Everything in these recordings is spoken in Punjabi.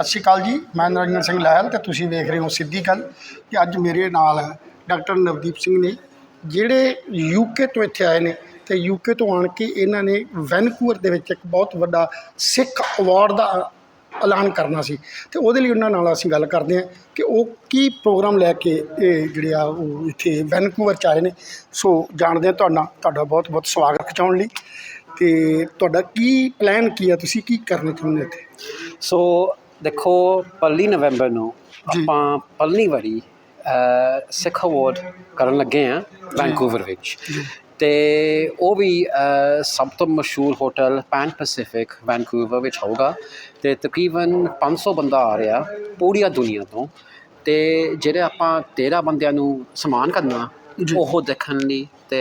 ਸਤਿ ਸ਼੍ਰੀ ਅਕਾਲ ਜੀ, ਮੈਂ ਨਰਿੰਦਰ ਸਿੰਘ ਲਹਿਲ ਤੇ ਤੁਸੀਂ ਵੇਖ ਰਹੇ ਹੋ ਸਿੱਧੀ ਗੱਲ ਕਿ ਅੱਜ ਮੇਰੇ ਨਾਲ ਡਾਕਟਰ ਨਵਦੀਪ ਸਿੰਘ ਨੇ ਜਿਹੜੇ ਯੂਕੇ ਤੋਂ ਇੱਥੇ ਆਏ ਨੇ ਤੇ ਯੂਕੇ ਤੋਂ ਆਣ ਕੇ ਇਹਨਾਂ ਨੇ ਵੈਨਕੂਵਰ ਦੇ ਵਿੱਚ ਇੱਕ ਬਹੁਤ ਵੱਡਾ ਸਿੱਖ ਅਵਾਰਡ ਦਾ ਐਲਾਨ ਕਰਨਾ ਸੀ ਤੇ ਉਹਦੇ ਲਈ ਉਹਨਾਂ ਨਾਲ ਅਸੀਂ ਗੱਲ ਕਰਦੇ ਹਾਂ ਕਿ ਉਹ ਕੀ ਪ੍ਰੋਗਰਾਮ ਲੈ ਕੇ ਇਹ ਜਿਹੜੇ ਆ ਉਹ ਇੱਥੇ ਵੈਨਕੂਵਰ ਚ ਆਏ ਨੇ। ਸੋ ਜਾਣਦੇ ਹਾਂ ਤੁਹਾਡਾ ਤੁਹਾਡਾ ਬਹੁਤ ਬਹੁਤ ਸਵਾਗਤ ਖਿਚਾਉਣ ਲਈ ਤੇ ਤੁਹਾਡਾ ਕੀ ਪਲਾਨ ਕੀ ਆ, ਤੁਸੀਂ ਕੀ ਕਰਨਾ ਚਾਹੁੰਦੇ ਇੱਥੇ? ਸੋ ਦੇਖੋ ਪਹਿਲੀ ਨਵੰਬਰ ਨੂੰ ਜੀ। ਆਪਾਂ ਪਹਿਲੀ ਵਾਰੀ ਸਿੱਖ ਅਵਾਰਡ ਕਰਨ ਲੱਗੇ ਆ ਵੈਨਕੂਵਰ ਵਿੱਚ। ਤੇ ਉਹ ਵੀ ਸਭ ਤੋਂ ਮਸ਼ਹੂਰ ਹੋਟਲ ਪੈਨ ਪੈਸੀਫਿਕ ਵੈਨਕੂਵਰ ਵਿੱਚ ਹੋਊਗਾ। ਤੇ ਤਕਰੀਬਨ 500 ਬੰਦਾ ਆ ਰਿਹਾ ਪੂਰੀ ਦੁਨੀਆ ਤੋਂ। ਤੇ ਜਿਹੜੇ ਆਪਾਂ 13 ਬੰਦਿਆਂ ਨੂੰ ਸਨਮਾਨ ਕਰਨਾ। ਉਹ ਦੇਖਣ ਲਈ ਤੇ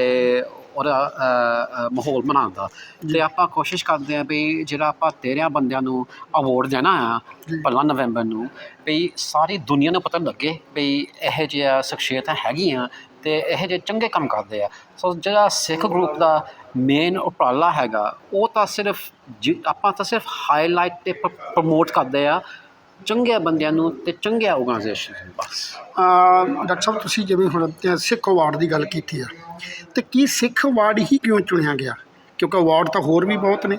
ਉਹਦਾ ਮਾਹੌਲ ਬਣਾਉਣ ਦਾ। ਤੇ ਆਪਾਂ ਕੋਸ਼ਿਸ਼ ਕਰਦੇ ਆ ਵੀ ਜਿਹੜਾ ਆਪਾਂ 13 ਬੰਦਿਆਂ ਨੂੰ ਅਵਾਰਡ ਦੇਣਾ ਆ ਜੀ। ਪਹਿਲਾ ਨਵੰਬਰ ਨੂੰ ਵੀ ਸਾਰੀ ਦੁਨੀਆ ਨੂੰ ਪਤਾ ਲੱਗੇ ਵੀ ਇਹ ਜਿਹਾ ਸ਼ਖਸੀਅਤਾਂ ਹੈਗੀਆਂ ਤੇ ਇਹ ਜਿਹੇ ਚੰਗੇ ਕੰਮ ਕਰਦੇ ਆ। ਸੋ ਜਿਹੜਾ ਸਿੱਖ ਗਰੁੱਪ ਦਾ ਮੇਨ ਉਪਰਾਲਾ ਹੈਗਾ ਉਹ ਤਾਂ ਸਿਰਫ ਜਿ- ਆਪਾਂ ਤਾਂ ਸਿਰਫ ਹਾਈਲਾਈਟ ਤੇ ਪ੍ਰਮੋਟ ਕਰਦੇ ਆ ਚੰਗੇ ਬੰਦਿਆਂ ਨੂੰ ਤੇ ਚੰਗੇ ਆਰਗੇਨਾਈਜੇਸ਼ਨ ਨੂੰ ਬਸ। ਡਾਕਟਰ ਸਾਹਿਬ ਤੁਸੀਂ ਜਿਵੇਂ ਹੁਣ ਸਿੱਖ ਅਵਾਰਡ ਦੀ ਗੱਲ ਕੀਤੀ ਆ ਤੇ ਕੀ ਸਿੱਖ ਅਵਾਰਡ ਹੀ ਕਿਉਂ ਚੁਣਿਆ ਗਿਆ? ਕਿਉਂਕਿ ਅਵਾਰਡ ਤਾਂ ਹੋਰ ਵੀ ਬਹੁਤ ਨੇ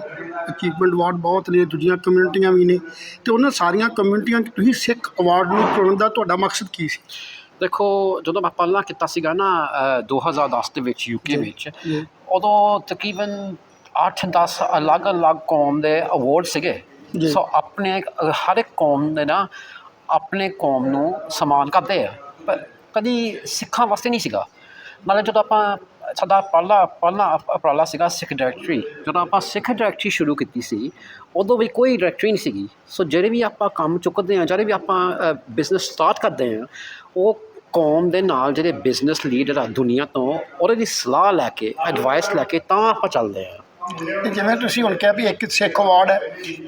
ਅਚੀਵਮੈਂਟ ਅਵਾਰਡ ਬਹੁਤ ਨੇ ਦੂਜੀਆਂ ਕਮਿਊਨਿਟੀਆਂ ਵੀ ਨੇ। ਤੇ ਉਹਨਾਂ ਸਾਰੀਆਂ ਕਮਿਊਨਿਟੀਆਂ 'ਚ ਤੁਸੀਂ ਸਿੱਖ ਅਵਾਰਡ ਨੂੰ ਚੁਣਨ ਦਾ ਤੁਹਾਡਾ ਮਕਸਦ ਕੀ ਸੀ? ਦੇਖੋ ਜਦੋਂ ਮੈਂ ਪਹਿਲਾਂ ਕੀਤਾ ਸੀਗਾ ਨਾ ਅ, 2010 ਦੇ ਵਿੱਚ ਯੂਕੇ ਵਿੱਚ। ਉਦੋਂ ਤਕਰੀਬਨ 8-10 ਅਲੱਗ-ਅਲੱਗ ਕੌਮ ਦੇ ਅਵਾਰਡ ਸੀਗੇ। ਸੋ ਆਪਣੇ ਹਰ ਇੱਕ ਕੌਮ ਦੇ ਨਾ ਆਪਣੇ ਕੌਮ ਨੂੰ ਸਨਮਾਨ ਕਰਦੇ ਆ। ਪਰ ਕਦੀ ਸਿੱਖਾਂ ਵਾਸਤੇ ਨਹੀਂ ਸੀਗਾ। ਮਤਲਬ ਜਦੋਂ ਆਪਾਂ ਸਾਡਾ ਪਹਿਲਾ ਪਹਿਲਾ ਉਪ- ਉਪਰਾਲਾ ਸੀਗਾ ਸਿੱਖ ਡਾਇਰੈਕਟਰੀ ਜਦੋਂ ਆਪਾਂ ਸਿੱਖ ਡਾਇਰੈਕਟਰੀ ਸ਼ੁਰੂ ਕੀਤੀ ਸੀ ਉਦੋਂ ਵੀ ਕੋਈ ਡਾਇਰੈਕਟਰੀ ਨਹੀਂ ਸੀਗੀ। ਸੋ ਜਿਹੜੇ ਵੀ ਆਪਾਂ ਕੰਮ ਚੁੱਕਦੇ ਆ ਜਿਹੜੇ ਵੀ ਆਪਾਂ ਬਿਜ਼ਨਸ ਸਟਾਰਟ ਕਰਦੇ ਆ ਉਹ ਕੌਮ ਦੇ ਨਾਲ ਜਿਹੜੇ ਬਿਜ਼ਨਸ ਲੀਡਰ ਆ ਦੁਨੀਆ ਤੋਂ ਉਹਦੇ ਦੀ ਸਲਾਹ ਲੈ ਕੇ ਐਡਵਾਈਸ ਲੈ ਕੇ ਤਾਂ ਆਪਾਂ ਚੱਲਦੇ ਆ ਜਿਵੇਂ ਤੁਸੀਂ ਹੁਣ ਕਿਹਾ ਵੀ ਇੱਕ ਸਿੱਖ ਅਵਾਰਡ ਹੈ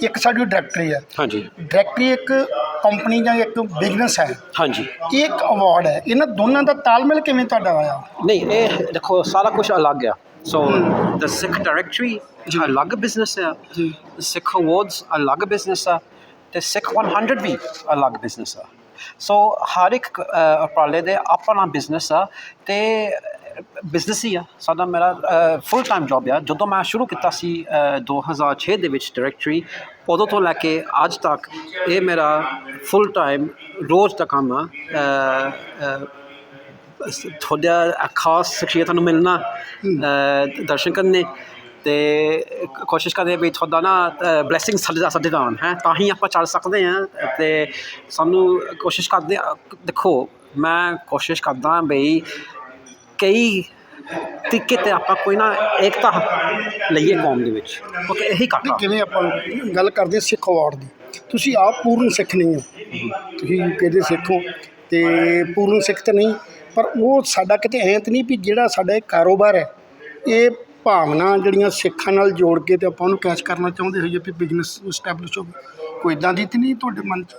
ਇੱਕ ਸਾਡੀ ਡਾਇਰੈਕਟਰੀ ਹੈ। ਹਾਂਜੀ। ਡਾਇਰੈਕਟਰੀ ਇੱਕ ਕੰਪਨੀ ਜਾਂ ਇੱਕ ਬਿਜ਼ਨਸ ਹੈ। ਹਾਂਜੀ। ਇਹ ਇੱਕ ਅਵਾਰਡ ਹੈ? ਇਹਨਾਂ ਦੋਨਾਂ ਦਾ ਤਾਲਮੇਲ ਕਿਵੇਂ ਤੁਹਾਡਾ ਆਇਆ ਨਹੀਂ ਇਹ ਦੇਖੋ ਸਾਰਾ ਕੁਝ ਅਲੱਗ ਆ। ਸੋ ਦ ਸਿੱਖ ਡਾਇਰੈਕਟਰੀ ਅਲੱਗ ਬਿਜ਼ਨਸ ਆ। ਜੀ। ਸਿੱਖ ਅਵਾਰਡਸ ਅਲੱਗ ਬਿਜ਼ਨਸ ਆ। ਤੇ ਸਿੱਖ 100 ਵੀ ਅਲੱਗ ਬਿਜ਼ਨਸ ਆ। ਸੋ ਹਰ ਇੱਕ ਉਪਰਾਲੇ ਦੇ ਆਪਣਾ ਬਿਜ਼ਨਸ ਆ। ਤੇ ਬਿਜ਼ਨਸ ਹੀ ਆ। ਸਾਡਾ ਮੇਰਾ ਫੁੱਲ ਟਾਈਮ ਜੌਬ ਆ। ਜਦੋਂ ਮੈਂ ਸ਼ੁਰੂ ਕੀਤਾ ਸੀ ਅ, 2006 ਦੇ ਵਿੱਚ ਡਾਇਰੈਕਟਰੀ ਉਦੋਂ ਤੋਂ ਲੈ ਕੇ ਅੱਜ ਤੱਕ ਇਹ ਮੇਰਾ ਫੁੱਲ ਟਾਈਮ ਰੋਜ਼ ਦਾ ਕੰਮ ਆ। ਤੁਹਾਡਾ ਖਾਸ ਸ਼ਖਸੀਅਤਾਂ ਨੂੰ ਮਿਲਣਾ ਦਰਸ਼ਨ ਕਰਨੇ ਤੇ ਕੋਸ਼ਿਸ਼ ਕਰਦੇ ਵੀ ਤੁਹਾਡਾ ਨਾ ਬਲੇਸਿੰਗ ਸਾਡੇ ਦਾ ਸਾਡੇ ਨਾਲ ਹੈ। ਤਾਂ ਹੀ ਆਪਾਂ ਚੱਲ ਸਕਦੇ ਹਾਂ ਤੇ ਸਾਨੂੰ ਕੋਸ਼ਿਸ਼ ਕਰਦੇ ਹਾਂ- ਦੇਖੋ ਮੈਂ ਕੋਸ਼ਿਸ਼ ਕਰਦਾ ਬਈ ਕਈ ਤਰੀਕੇ ਤੇ ਆਪਾਂ ਕੋਈ ਨਾ ਏਕਤਾ ਲਈਏ ਕੌਮ ਦੇ ਵਿੱਚ। ਕਿਉਂਕਿ ਇਹੀ ਨਹੀਂ ਕਾਕਾ ਜਿਵੇਂ ਆਪਾਂ ਗੱਲ ਕਰਦੇ ਹਾਂ ਸਿੱਖ ਅਵਾਰਡ ਦੀ। ਤੁਸੀਂ ਆਪ ਪੂਰਨ ਸਿੱਖ ਨਹੀਂ ਹੋ। ਤੁਸੀਂ ਯੂਕੇ ਸਿੱਖ ਹੋ ਤੇ ਪੂਰਨ ਸਿੱਖ ਤਾਂ ਨਹੀਂ, ਪਰ ਉਹ ਸਾਡਾ ਕਿਤੇ ਐਂ ਨਹੀਂ ਵੀ ਜਿਹੜਾ ਸਾਡਾ ਇਹ ਕਾਰੋਬਾਰ ਹੈ। ਇਹ ਭਾਵਨਾ ਜਿਹੜੀਆਂ ਸਿੱਖਾਂ ਨਾਲ ਜੋੜ ਕੇ ਤੇ ਆਪਾਂ ਉਹਨੂੰ ਕੈਸ਼ ਕਰਨਾ ਚਾਹੁੰਦੇ ਹੋਈਏ ਵੀ ਬਿਜ਼ਨਸ ਸਟੈਬਲਿਸ਼ ਹੋਵੇ ਕੋਈ ਇਦਾਂ ਦੀ ਤਾਂ ਨਹੀਂ ਤੁਹਾਡੇ ਮਨ 'ਚ?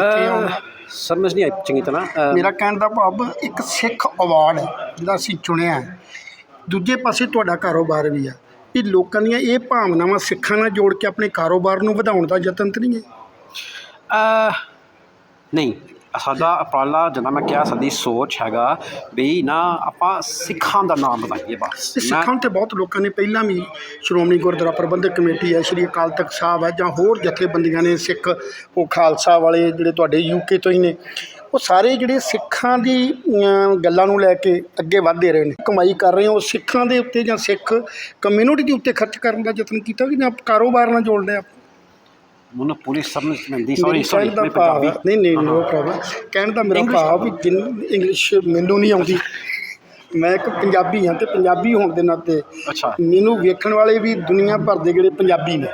ਅਹ, ਸਮਝ ਨਹੀਂ ਆਈ ਚੰਗੀ ਤਰ੍ਹਾਂ। ਮੇਰਾ ਕਹਿਣ ਦਾ ਭਾਵ ਇੱਕ ਸਿੱਖ ਅਵਾਰਡ ਹੈ ਜਿਹੜਾ ਅਸੀਂ ਚੁਣਿਆ ਦੂਜੇ ਪਾਸੇ ਤੁਹਾਡਾ ਕਾਰੋਬਾਰ ਵੀ ਆ। ਵੀ ਲੋਕਾਂ ਦੀਆਂ ਇਹ ਭਾਵਨਾਵਾਂ ਸਿੱਖਾਂ ਨਾਲ ਜੋੜ ਕੇ ਆਪਣੇ ਕਾਰੋਬਾਰ ਨੂੰ ਵਧਾਉਣ ਦਾ ਯਤਨ ਤਾਂ ਨਹੀਂ ਹੈ? ਨਹੀਂ। ਸਾਡਾ ਉਪਰਾਲਾ ਜਦੋਂ ਮੈਂ ਕਿਹਾ ਸਾਡੀ ਸੋਚ ਹੈਗਾ ਵੀ ਨਾ ਆਪਾਂ ਸਿੱਖਾਂ ਦਾ ਨਾਮ ਬਣਾਈਏ ਬਸ। ਤੇ ਸਿੱਖਾਂ ਤੇ ਬਹੁਤ ਲੋਕਾਂ ਨੇ ਪਹਿਲਾਂ ਵੀ ਸ਼੍ਰੋਮਣੀ ਗੁਰਦੁਆਰਾ ਪ੍ਰਬੰਧਕ ਕਮੇਟੀ ਹੈ ਸ਼੍ਰੀ ਅਕਾਲ ਤਖਤ ਸਾਹਿਬ ਹੈ ਜਾਂ ਹੋਰ ਜਥੇਬੰਦੀਆਂ ਨੇ ਸਿੱਖ ਉਹ ਖਾਲਸਾ ਵਾਲੇ ਜਿਹੜੇ ਤੁਹਾਡੇ ਯੂਕੇ ਤੋਂ ਹੀ ਨੇ ਉਹ ਸਾਰੇ ਜਿਹੜੇ ਸਿੱਖਾਂ ਦੀ ਗੱਲਾਂ ਨੂੰ ਲੈ ਕੇ ਅੱਗੇ ਵਧਦੇ ਰਹੇ ਨੇ। ਕਮਾਈ ਕਰ ਰਹੇ ਹੋ ਸਿੱਖਾਂ ਦੇ ਉੱਤੇ ਜਾਂ ਸਿੱਖ ਕਮਿਊਨਿਟੀ ਦੇ ਉੱਤੇ ਖਰਚ ਕਰਨ ਦਾ ਯਤਨ ਕੀਤਾ ਕਿ ਜਾਂ ਕਾਰੋਬਾਰ ਨਾਲ ਜੋੜਦੇ ਆ? ਮੈਨੂੰ ਪੂਰੀ ਸਮਝ ਨਹੀਂ ਆਉਂਦੀ ਮੇਰੀ ਸੌਰੀ ਸੌਰੀ ਮੈਂ ਭਾਵ ਪੰਜਾਬੀ ਨਹੀਂ ਨਹੀਂ ਨੋ ਪ੍ਰੋਬਲਮ ਕਹਿਣ ਦਾ ਮੇਰਾ ਭਾਵ ਵੀ ਜਿੰਨ ਇੰਗਲਿਸ਼ ਮੈਨੂੰ ਨਹੀਂ ਆਉਂਦੀ। ਮੈਂ ਇੱਕ ਪੰਜਾਬੀ ਹਾਂ ਤੇ ਪੰਜਾਬੀ ਹੋਣ ਦੇ ਨਾਤੇ ਅੱਛਾ। ਮੈਨੂੰ ਵੇਖਣ ਵਾਲੇ ਵੀ ਦੁਨੀਆ ਭਰ ਦੇ ਜਿਹੜੇ ਪੰਜਾਬੀ ਨੇ।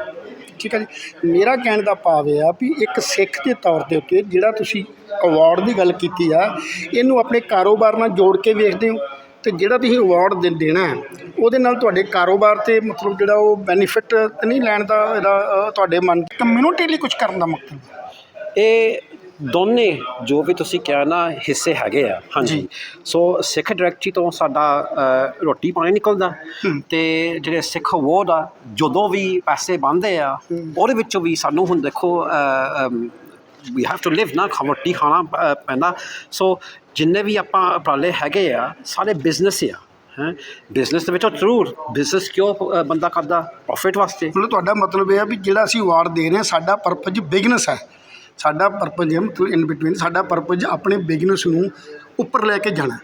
ਠੀਕ ਹੈ ਜੀ? ਮੇਰਾ ਕਹਿਣ ਦਾ ਭਾਵ ਇਹ ਆ ਵੀ ਇੱਕ ਸਿੱਖ ਦੇ ਤੌਰ ਦੇ ਉੱਤੇ ਜਿਹੜਾ ਤੁਸੀਂ ਅਵਾਰਡ ਦੀ ਗੱਲ ਕੀਤੀ ਆ ਇਹਨੂੰ ਆਪਣੇ ਕਾਰੋਬਾਰ ਨਾਲ ਜੋੜ ਕੇ ਵੇਖਦੇ ਹੋ। ਤੇ ਜਿਹੜਾ ਤੁਸੀਂ ਅਵਾਰਡ ਦੇ ਦੇਣਾ ਹੈ ਉਹਦੇ ਨਾਲ ਤੁਹਾਡੇ ਕਾਰੋਬਾਰ ਤੇ ਮਤਲਬ ਜਿਹੜਾ ਉਹ ਬੈਨੀਫਿਟ ਨਹੀਂ ਲੈਣ ਦਾ ਇਹਦਾ ਤੁਹਾਡੇ ਮਨ ਕਮਿਊਨਿਟੀ ਲਈ ਕੁਝ ਕਰਨ ਦਾ ਮਕਸਦ? ਇਹ ਦੋਨੇ ਜੋ ਵੀ ਤੁਸੀਂ ਕਿਹਾ ਨਾ ਹਿੱਸੇ ਹੈਗੇ ਆ। ਹਾਂਜੀ। ਸੋ ਸਿੱਖ ਡਾਇਰੈਕਟਰੀ ਤੋਂ ਸਾਡਾ ਰੋਟੀ ਪਾਣੀ ਨਿਕਲਦਾ। ਤੇ ਜਿਹੜੇ ਸਿੱਖ ਅਵਾਰਡ ਆ ਜਦੋਂ ਵੀ ਪੈਸੇ ਬਣਦੇ ਆ ਉਹਦੇ ਵਿੱਚੋਂ ਵੀ ਸਾਨੂੰ ਹੁਣ ਦੇਖੋ ਵੀ ਹੈਵ ਟੂ ਲਿਵ ਨਾ ਖਾ, ਰੋਟੀ ਖਾਣਾ ਪੈਂਦਾ। ਸੋ ਜਿੰਨੇ ਵੀ ਆਪਾਂ ਉਪਰਾਲੇ ਹੈਗੇ ਆ, ਸਾਰੇ ਬਿਜ਼ਨਸ ਆ, ਹੈ। ਬਿਜ਼ਨਸ ਦੇ ਵਿੱਚ ਜ਼ਰੂਰ ਬਿਜ਼ਨਸ ਕਿਉਂ ਬੰਦਾ ਕਰਦਾ? ਪ੍ਰੋਫਿਟ ਵਾਸਤੇ। ਮਤਲਬ ਤੁਹਾਡਾ ਮਤਲਬ ਇਹ ਆ ਵੀ ਜਿਹੜਾ ਅਸੀਂ ਅਵਾਰਡ ਦੇ ਰਹੇ ਹਾਂ ਸਾਡਾ ਪਰਪਸ ਬਿਜ਼ਨਸ ਹੈ। ਸਾਡਾ ਪਰਪਸ ਹੈ ਮਤਲਬ ਇਨ ਬਿਟਵੀਨ ਸਾਡਾ ਪਰਪਸ ਆਪਣੇ ਬਿਜ਼ਨਸ ਨੂੰ ਉੱਪਰ ਲੈ ਕੇ ਜਾਣਾ।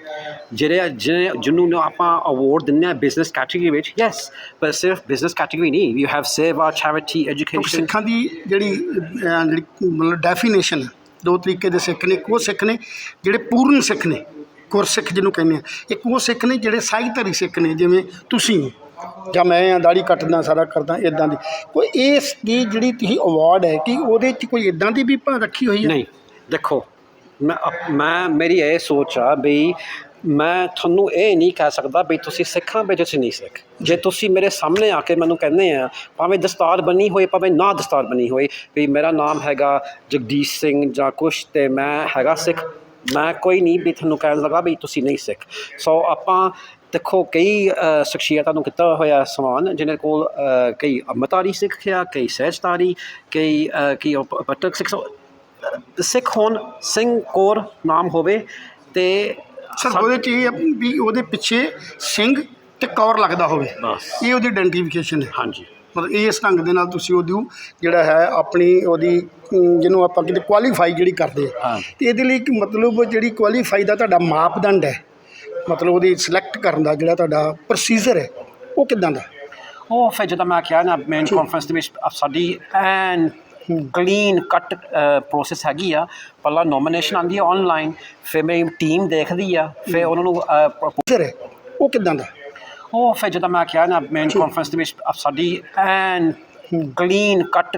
ਜਿਹੜੇ ਜਿਹਨੇ ਜਿਹਨੂੰ ਆਪਾਂ ਅਵਾਰਡ ਦਿੰਦੇ ਆ ਬਿਜ਼ਨਸ ਕੈਟਾਗਰੀ ਵਿੱਚ ਯੈਸ ਪਰ ਸਿਰਫ ਬਿਜ਼ਨਸ ਕੈਟਾਗਰੀ ਨਹੀਂ ਯੂ ਹੈਵ ਸੇਵਾ ਚੈਰਿਟੀ ਕਿਉਂਕਿ ਐਜੂਕੇਸ਼ਨ ਸਿੱਖਾਂ ਦੀ ਜਿਹੜੀ ਅਹ, ਜਿਹੜੀ ਮਤਲਬ ਡੈਫੀਨੇਸ਼ਨ ਦੋ ਤਰੀਕੇ ਦੇ ਸਿੱਖ ਨੇ ਇੱਕ ਉਹ ਸਿੱਖ ਨੇ ਜਿਹੜੇ ਪੂਰਨ ਸਿੱਖ ਨੇ ਗੁਰਸਿੱਖ ਜਿਹਨੂੰ ਕਹਿੰਦੇ ਆ ਇੱਕ ਉਹ ਸਿੱਖ ਨੇ ਜਿਹੜੇ ਸਾਈਧਾਰੀ ਸਿੱਖ ਨੇ ਜਿਵੇਂ ਤੁਸੀਂ ਹੋ ਜਾਂ ਮੈਂ ਆ ਦਾੜੀ ਕੱਟਦਾ ਸਾਰਾ ਕਰਦਾ ਇਦਾਂ ਦੀ। ਕੋਈ ਇਸ ਦੀ ਜਿਹੜੀ ਤੁਸੀਂ ਅਵਾਰਡ ਹੈ ਕਿ ਉਹਦੇ 'ਚ ਕੋਈ ਇਦਾਂ ਦੀ ਵੀ ਭਾਂ ਰੱਖੀ ਹੋਈ ਹੈ? ਨਹੀਂ ਦੇਖੋ ਮੈਂ ਅਪ- ਮੈਂ ਮੇਰੀ ਇਹ ਸੋਚ ਆ ਵੀ ਮੈਂ ਤੁਹਾਨੂੰ ਇਹ ਨਹੀਂ ਕਹਿ ਸਕਦਾ ਵੀ ਤੁਸੀਂ ਸਿੱਖਾਂ ਵਿੱਚ ਤੁਸੀਂ ਨਹੀਂ ਸਿੱਖ। ਜੇ ਤੁਸੀਂ ਮੇਰੇ ਸਾਹਮਣੇ ਆ ਕੇ ਮੈਨੂੰ ਕਹਿੰਦੇ ਆ ਭਾਵੇਂ ਦਸਤਾਰ ਬਣੀ ਹੋਏ ਭਾਵੇਂ ਨਾ ਦਸਤਾਰ ਬਣੀ ਹੋਏ ਵੀ ਮੇਰਾ ਨਾਮ ਹੈਗਾ ਜਗਦੀਸ਼ ਸਿੰਘ ਜਾਂ ਕੁਛ ਤੇ ਮੈਂ ਹੈਗਾ ਸਿੱਖ ਮੈਂ ਕੋਈ ਨਹੀਂ ਵੀ ਤੁਹਾਨੂੰ ਕਹਿਣ ਲੱਗਾ ਵੀ ਤੁਸੀਂ ਨਹੀਂ ਸਿੱਖ। ਸੋ ਆਪਾਂ ਦੇਖੋ ਕਈ ਸ਼ਖਸੀਅਤਾਂ ਨੂੰ ਕੀਤਾ ਹੋਇਆ ਸਮਾਨ ਜਿਹਨਾਂ ਕੋਲ ਕਈ ਅੰਮ੍ਰਿਤਧਾਰੀ ਸਿੱਖ ਆ ਕਈ ਸਹਿਜਧਾਰੀ ਕਈ ਅ, ਕੀ ਪਟਕ ਸਿੱਖ। ਸਿੱਖ ਹੋਣ ਸਿੰਘ ਕੌਰ ਨਾਮ ਹੋਵੇ ਤੇ ਸਰ ਉਹਦੇ 'ਚ ਇਹ ਆ ਵੀ ਉਹਦੇ ਪਿੱਛੇ ਸਿੰਘ ਤੇ ਕੌਰ ਲੱਗਦਾ ਹੋਵੇ। ਬਸ। ਇਹ ਉਹਦੀ ਆਇਡੈਂਟੀਫਿਕੇਸ਼ਨ ਹੈ। ਹਾਂਜੀ। ਮਤਲਬ ਇਸ ਢੰਗ ਦੇ ਨਾਲ ਤੁਸੀਂ ਉਹਦੀ ਜਿਹੜਾ ਹੈ ਆਪਣੀ ਉਹਦੀ ਅਮ, ਜਿਹਨੂੰ ਆਪਾਂ ਕਿਤੇ ਕੁਆਲੀਫਾਈ ਜਿਹੜੀ ਕਰਦੇ ਆ। ਹਾਂ। ਤੇ ਇਹਦੇ ਲਈ ਇੱਕ ਮਤਲਬ ਜਿਹੜੀ ਕੁਆਲੀਫਾਈ ਦਾ ਤੁਹਾਡਾ ਮਾਪਦੰਡ ਹੈ ਮਤਲਬ ਉਹਦੀ ਸਿਲੈਕਟ ਕਰਨ ਦਾ ਜਿਹੜਾ ਤੁਹਾਡਾ ਪ੍ਰੋਸੀਜਰ ਹੈ ਉਹ ਕਿਦਾਂ ਦਾ? ਉਹ ਫਿਰ ਜਦੋਂ ਮੈਂ ਕਿਹਾ ਨਾ ਮੇਨ ਕਾਨਫਰੰਸ ਦੇ ਵਿੱਚ ਸਾਡੀ ਐਨ ਕਲੀਨ ਕੱਟ ਪ੍ਰੋਸੈਸ ਹੈਗੀ ਆ। ਪਹਿਲਾਂ ਨੋਮੀਨੇਸ਼ਨ ਆਉਂਦੀ ਹੈ ਆਨਲਾਈਨ ਫਿਰ ਮੇਰੀ ਟੀਮ ਦੇਖਦੀ ਆ ਫਿਰ ਉਹਨਾਂ ਨੂੰ ਅਹ, ਪ੍ਰੋ- ਪ੍ਰੋਸੀਜਰ ਹੈ ਉਹ ਕਿਦਾਂ ਦਾ? ਉਹ ਫਿਰ ਜਦੋਂ ਮੈਂ ਕਿਹਾ ਨਾ ਮੇਨ ਕਾਨਫਰੰਸ ਦੇ ਵਿੱਚ ਸਾਡੀ ਐਨ ਕਲੀਨ ਕੱਟ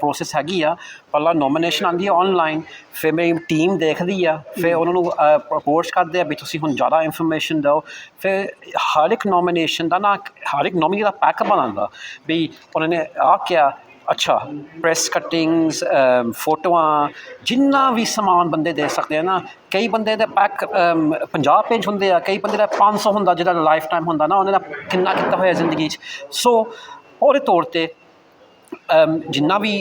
ਪ੍ਰੋਸੈਸ ਹੈਗੀ ਆ। ਪਹਿਲਾਂ ਨੋਮੀਨੇਸ਼ਨ ਆਉਂਦੀ ਹੈ ਆਨਲਾਈਨ ਫਿਰ ਮੇਰੀ ਟੀਮ ਦੇਖਦੀ ਆ ਫਿਰ ਉਹਨਾਂ ਨੂੰ ਪ੍ਰਪੋਜ਼ ਕਰਦੇ ਆ ਵੀ ਤੁਸੀਂ ਹੁਣ ਜ਼ਿਆਦਾ ਇਨਫੋਰਮੇਸ਼ਨ ਦਿਓ। ਫਿਰ ਹਰ ਇੱਕ ਨੋਮੀਨੇਸ਼ਨ ਦਾ ਨਾ ਹਰ ਇੱਕ ਨੋਮੀਨੀ ਦਾ ਪੈਕ ਬਣਾਉਂਦਾ। ਵੀ ਉਹਨਾਂ ਨੇ ਆ ਕਿਹਾ ਅੱਛਾ ਪ੍ਰੈਸ ਕਟਿੰਗਸ ਫੋਟੋਆਂ, ਜਿੰਨਾ ਵੀ ਸਮਾਨ ਬੰਦੇ ਦੇ ਸਕਦੇ ਆ ਨਾ, ਕਈ ਬੰਦੇ ਦੇ ਪੈਕ 50 ਪੇਜ ਹੁੰਦੇ ਆ, ਕਈ ਬੰਦੇ ਦਾ 500 ਹੁੰਦਾ, ਜਿਹਦਾ ਲਾਈਫ ਟਾਈਮ ਹੁੰਦਾ ਨਾ, ਉਹਨਾਂ ਦਾ ਕਿੰਨਾ ਕੀਤਾ ਹੋਇਆ ਜ਼ਿੰਦਗੀ 'ਚ। ਸੋ ਉਹਦੇ ਤੌਰ ਤੇ ਜਿੰਨਾ ਵੀ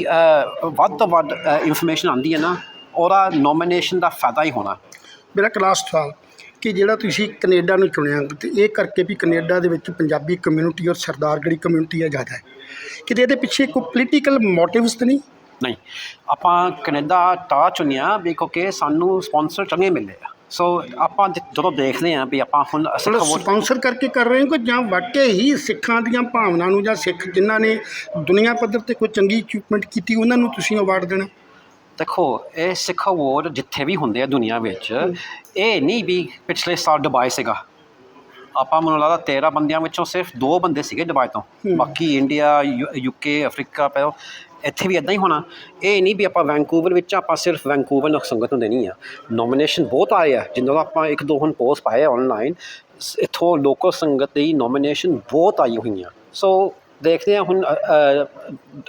ਵੱਧ ਤੋਂ ਵੱਧ ਇਨਫੋਰਮੇਸ਼ਨ ਆਉਂਦੀ ਹੈ ਨਾ, ਉਹਦਾ ਨੋਮੀਨੇਸ਼ਨ ਦਾ ਫਾਇਦਾ ਹੀ ਹੋਣਾ। ਮੇਰਾ ਕਲਾਸ ਸਵਾਲ ਕਿ ਜਿਹੜਾ ਤੁਸੀਂ ਕੈਨੇਡਾ ਨੂੰ ਚੁਣਿਆ ਤੇ ਇਹ ਕਰਕੇ ਵੀ ਕੈਨੇਡਾ ਦੇ ਵਿੱਚ ਪੰਜਾਬੀ ਕਮਿਊਨਿਟੀ ਔਰ ਸਰਦਾਰ ਜਿਹੜੀ ਕਮਿਊਨਿਟੀ ਹੈ ਜ਼ਿਆਦਾ ਹੈ। ਕਿਤੇ ਇਹਦੇ ਪਿੱਛੇ ਕੋਈ ਪੋਲੀਟੀਕਲ ਮੋਟਿਵਸ ਤਾਂ ਨਹੀਂ? ਨਹੀਂ ਆਪਾਂ ਕੈਨੇਡਾ ਤਾਂ ਚੁਣਿਆ ਵੀ ਕਿਉਂਕਿ ਸਾਨੂੰ ਸਪਾਂਸਰ ਚੰਗੇ ਮਿਲੇ ਆ। ਸੋ ਆਪਾਂ ਜਦੋਂ ਦੇਖਦੇ ਆ ਵੀ ਆਪਾਂ ਹੁਣ ਵੋਟ ਸਪਾਂਸਰ ਕਰਕੇ ਕਰ ਰਹੇ ਹੋ ਕਿ ਜਾਂ ਵਾਕਈ ਹੀ ਸਿੱਖਾਂ ਦੀਆਂ ਭਾਵਨਾ ਨੂੰ ਜਾਂ ਸਿੱਖ ਜਿਨ੍ਹਾਂ ਨੇ ਦੁਨੀਆ ਪੱਧਰ ਤੇ ਕੋਈ ਚੰਗੀ ਅਚੀਵਮੈਂਟ ਕੀਤੀ ਉਹਨਾਂ ਨੂੰ ਤੁਸੀਂ ਅਵਾਰਡ ਦੇਣਾ? ਦੇਖੋ ਇਹ ਸਿੱਖ ਅਵਾਰਡ ਜਿੱਥੇ ਵੀ ਹੁੰਦੇ ਆ ਦੁਨੀਆ ਵਿੱਚ ਇਹ ਨਹੀਂ ਵੀ ਪਿਛਲੇ ਸਾਲ ਦੁਬਈ ਸੀਗਾ। ਆਪਾਂ ਮੈਨੂੰ ਲੱਗਦਾ 13 ਬੰਦਿਆਂ ਵਿੱਚੋਂ ਸਿਰਫ ਦੋ ਬੰਦੇ ਸੀਗੇ ਦੁਬਈ ਤੋਂ। ਬਾਕੀ ਇੰਡੀਆ ਯੂਕੇ ਅਫਰੀਕਾ ਪੈ ਇੱਥੇ ਵੀ ਇਦਾਂ ਹੀ ਹੋਣਾ। ਇਹ ਨਹੀਂ ਵੀ ਆਪਾਂ ਵੈਂਕੂਵਰ ਵਿੱਚ ਆਪਾਂ ਸਿਰਫ ਵੈਂਕੂਵਰ ਨੂੰ ਸੰਗਤ ਨੂੰ ਦੇਣੀ ਆ। ਨੋਮੀਨੇਸ਼ਨ ਬਹੁਤ ਆਏ ਆ ਜਿੰਨਾਂ ਦਾ ਆਪਾਂ ਇੱਕ ਦੋ ਹੁਣ ਪੋਸਟ ਪਾਏ ਆਨਲਾਈਨ ਇਥੋਂ ਲੋਕਲ ਸੰਗਤ ਦੀ ਨੋਮੀਨੇਸ਼ਨ ਬਹੁਤ ਆਈ ਹੋਈਆਂ। ਸੋ ਦੇਖਦੇ ਹਾਂ ਹੁਣ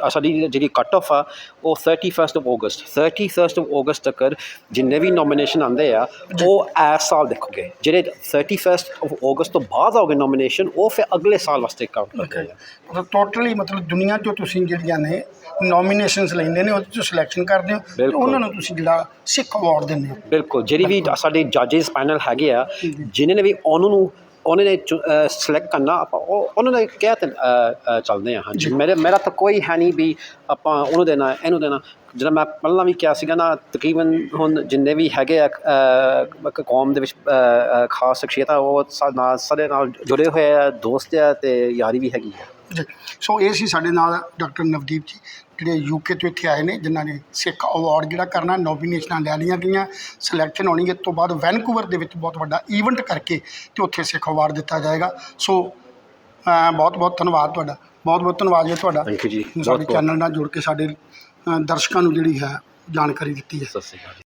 ਸਾਡੀ ਜਿਹੜੀ ਕੱਟ ਆਫ ਆ ਉਹ 31st of August 31st of ਅਗਸਤ ਤੱਕ ਜਿੰਨੇ ਵੀ ਨੋਮੀਨੇਸ਼ਨ ਆਉਂਦੇ ਆ ਉਹ ਇਸ ਸਾਲ ਦੇਖੋਗੇ। ਜਿਹੜੇ 31st ਆਫ ਅਗਸਤ ਤੋਂ ਬਾਅਦ ਆਉਗੇ ਨੋਮੀਨੇਸ਼ਨ ਉਹ ਫਿਰ ਅਗਲੇ ਸਾਲ ਵਾਸਤੇ ਕਾਊਂਟ ਕਰਦੇ ਆ। ਮਤਲਬ ਟੋਟਲੀ ਮਤਲਬ ਦੁਨੀਆ ਚੋਂ ਤੁਸੀਂ ਜਿਹੜੀਆਂ ਨੇ ਨੋਮੀਨੇਸ਼ਨਸ ਲੈਂਦੇ ਨੇ ਉਹਦੇ ਚੋਂ ਸਿਲੈਕਸ਼ਨ ਕਰਦੇ ਹੋ ਤੇ। ਉਹਨਾਂ ਨੂੰ ਤੁਸੀਂ ਜਿਹੜਾ ਸਿੱਖ ਅਵਾਰਡ ਦਿੰਦੇ ਹੋ। ਬਿਲਕੁਲ। ਜਿਹੜੀ ਵੀ ਸਾਡੇ ਜੱਜਸ ਪੈਨਲ ਹੈਗੇ ਆ ਜਿਨ੍ਹਾਂ ਨੇ ਵੀ ਉਹਨਾਂ ਨੂੰ ਉਹਨਾਂ ਨੇ ਸਿਲੈਕਟ ਕਰਨਾ ਆਪਾਂ ਉਹ ਉਹਨਾਂ ਨੇ ਕਿਹਾ ਤੇ ਚੱਲਦੇ ਆ ਹਾਂਜੀ। ਮੇਰੇ ਮੇਰਾ ਤਾਂ ਕੋਈ ਹੈ ਨਹੀਂ ਵੀ ਆਪਾਂ ਉਹਨੂੰ ਦੇਣਾ ਇਹਨੂੰ ਦੇਣਾ। ਜਿਹੜਾ ਮੈਂ ਪਹਿਲਾਂ ਵੀ ਕਿਹਾ ਸੀਗਾ ਨਾ ਤਕਰੀਬਨ ਹੁਣ ਜਿੰਨੇ ਵੀ ਹੈਗੇ ਆ ਕੌਮ ਦੇ ਵਿੱਚ ਖਾਸ ਸ਼ਖਸੀਅਤਾਂ ਉਹ ਸਾਡੇ ਨਾਲ ਜੁੜੇ ਹੋਏ ਆ ਦੋਸਤ ਆ ਤੇ ਯਾਰੀ ਵੀ ਹੈਗੀ ਆ। ਸੋ ਇਹ ਸੀ ਸਾਡੇ ਨਾਲ ਡਾਕਟਰ ਨਵਦੀਪ ਜੀ ਜਿਹੜੇ ਯੂਕੇ ਤੋਂ ਇੱਥੇ ਆਏ ਨੇ ਜਿਨ੍ਹਾਂ ਨੇ ਸਿੱਖ ਅਵਾਰਡ ਜਿਹੜਾ ਕਰਨਾ ਨੋਮੀਨੇਸ਼ਨਾਂ ਲੈ ਲਈਆਂ ਗਈਆਂ ਸਿਲੈਕਸ਼ਨ ਹੋਣੀ ਇਸ ਤੋਂ ਬਾਅਦ ਵੈਨਕੂਵਰ ਦੇ ਵਿੱਚ ਬਹੁਤ ਵੱਡਾ ਈਵੈਂਟ ਕਰਕੇ ਤੇ ਉੱਥੇ ਸਿੱਖ ਅਵਾਰਡ ਦਿੱਤਾ ਜਾਏਗਾ ਸੋ ਬਹੁਤ ਬਹੁਤ ਧੰਨਵਾਦ ਤੁਹਾਡਾ ਬਹੁਤ ਬਹੁਤ ਧੰਨਵਾਦ ਜੀ ਤੁਹਾਡਾ Thank you ਜੀ। ਸਾਡੇ। ਚੈਨਲ ਨਾਲ ਜੁੜ ਕੇ ਸਾਡੇ ਦਰਸ਼ਕਾਂ ਨੂੰ ਜਿਹੜੀ ਹੈ ਜਾਣਕਾਰੀ ਦਿੱਤੀ ਹੈ ਸਤਿ ਸ਼੍ਰੀ ਅਕਾਲ